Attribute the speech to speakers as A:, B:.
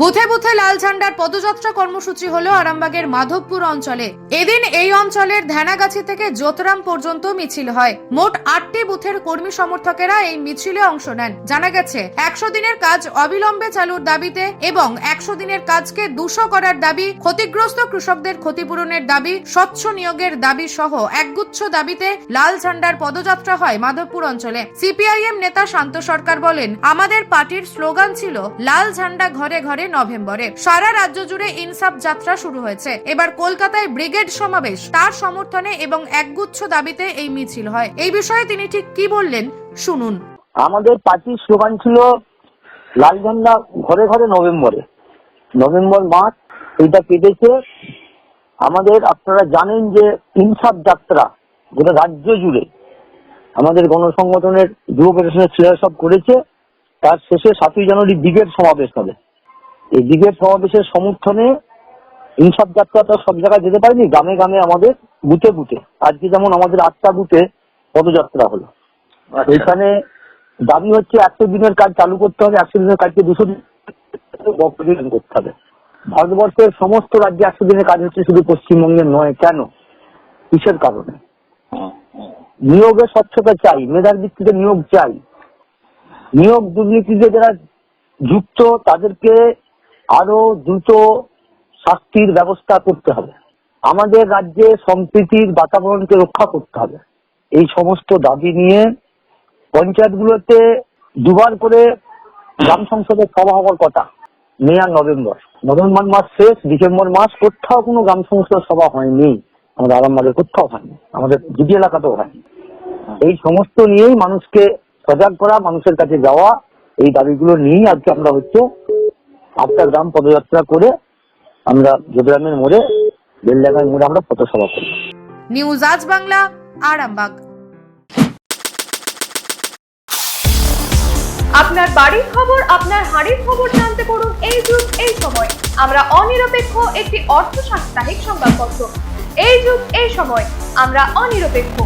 A: বুথে বুথে লাল ঝান্ডার পদযাত্রা কর্মসূচি হলো আরামবাগের মাধবপুর অঞ্চলে। এদিন এই অঞ্চলের ধ্যানাগাছি থেকে জোতরাম পর্যন্ত মিছিল হয়। মোট আটটি বুথের কর্মী সমর্থকেরা এই মিছিলে অংশ নেন। জানা গেছে, একশো দিনের কাজ অবিলম্বে চালুর দাবিতে এবং একশো দিনের কাজকে দুশো করার দাবি, ক্ষতিগ্রস্ত কৃষকদের ক্ষতিপূরণের দাবি, স্বচ্ছ নিয়োগের দাবি সহ একগুচ্ছ দাবিতে লাল ঝান্ডার পদযাত্রা হয় মাধবপুর অঞ্চলে। সিপিআইএম নেতা শান্ত সরকার বলেন, আমাদের পার্টির স্লোগান ছিল, লাল ঝান্ডা ঘরে ঘরে নভেম্বরে। সারা রাজ্য জুড়ে ইনসাফ যাত্রা শুরু হয়েছে। এবার কলকাতায় ব্রিগেড সমাবেশ। তার সমর্থনে এবং একগুচ্ছ দাবিতে এই মিছিল হয়। এই বিষয়ে তিনি ঠিক কি বললেন, শুনুন।
B: আমাদের পার্টির স্লোগান ছিল লাল ঝান্ডা ঘরে ঘরে নভেম্বরে। নভেম্বর মাস এটা কেটেছে। আমাদের, আপনারা জানেন যে ইনসাফ যাত্রা গোটা রাজ্য জুড়ে আমাদের গণসংগঠনের, যুব ফেডারেশনের সব করেছে। তার শেষে সাতই জানুয়ারি ব্রিগেড সমাবেশ হবে। এই ব্রিগেড সমাবেশের সমর্থনে ইনসাফ যাত্রাটা সব জায়গায় যেতে পারেনি গ্রামে গ্রামে আমাদের বুথে বুথে। আজকে যেমন আমাদের আটটা বুথে পদযাত্রা হলো। এখানে দাবি হচ্ছে একশো দিনের কাজ চালু করতে হবে একশো দিনের কাজকে দুশো দিন করতে হবে। ভারতবর্ষের সমস্ত রাজ্যে একশো দিনের কাজ হচ্ছে শুধু পশ্চিমবঙ্গের নয়। কেন? কিসের কারণে? নিয়োগের স্বচ্ছতা চাই মেধার ভিত্তিতে নিয়োগ চাই। নিয়োগ দুর্নীতিতে যারা যুক্ত তাদেরকে আরও দ্রুত শাস্তির ব্যবস্থা করতে হবে। আমাদের রাজ্যে সম্প্রীতির বাতাবরণকে রক্ষা করতে হবে। এই সমস্ত দাবি নিয়ে পঞ্চায়েতগুলোতে দুবার করে গ্রাম সংসদের সভা হওয়ার কথা। মে আর নভেম্বর। নভেম্বর মাস শেষ, ডিসেম্বর মাস কোথাও কোনো গ্রাম সংসদ সভা হয়নি। আমাদের আরামবাগের কোথাও হয়নি। আমাদের দুটি এলাকাতেও হয়নি। এই সমস্ত নিয়েই মানুষকে সজাগ করা, মানুষের কাছে যাওয়া, এই দাবিগুলো নিয়েই আজকে আমরা হচ্ছে আটটা গ্রাম পদযাত্রা করে আমরা যোগগ্রামের মোড়ে বেলডাঙ্গার মোড়ে আমরা পথসভা করি।
A: নিউজ আজ বাংলা, আরামবাগ।
C: আপনার বাড়ির খবর, আপনার হাড়ির খবর জানতে পারুন এই যুগ, এই সময়। আমরা অনিরপেক্ষ একটি অর্থ সাপ্তাহিক সংবাদপত্র। এই যুগ, এই সময়। আমরা অনিরপেক্ষ।